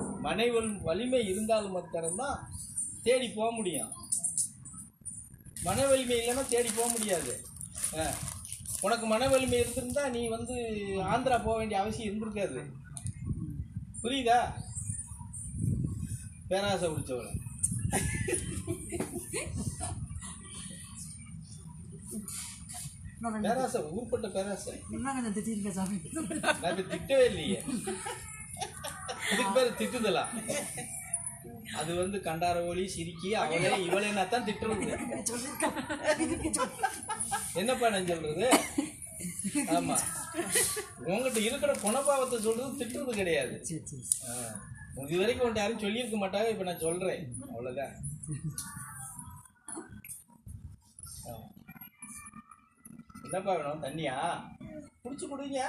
மனை வல்- வலிமை இருந்தால் மாத்திரம்தான் தேடி போக முடியும். மன வலிமை இல்லைன்னா தேடி போக முடியாது. உனக்கு மன வலிமை இருந்திருந்தா நீ வந்து ஆந்திரா போக வேண்டிய அவசியம் இருந்திருக்காது. புரியுதா? பேராசை பிடிச்சவளை. பேராசை ஊர்பட்ட பேராசை. இப்ப திட்டவே இல்லையே. இதுக்கு பேர் திட்டுதலா? அது வந்து கண்டார ஒளி சிரிக்கி அவளே இவளேனா தான் திட்டுறது? என்னப்பா பண்ண சொல்றது? ஆமா. உங்ககிட்ட இருக்கிற குணபாவத்தை சொல்றது திட்டுறது கிடையாது. இது வரைக்கும் உன்ட்ட யாரும் சொல்லியிருக்க மாட்டாங்க இப்ப நான் சொல்றேன். அவ்வளவுதான். என்னப்பா வேணும்? தண்ணியா? குடிச்சு குடிங்க.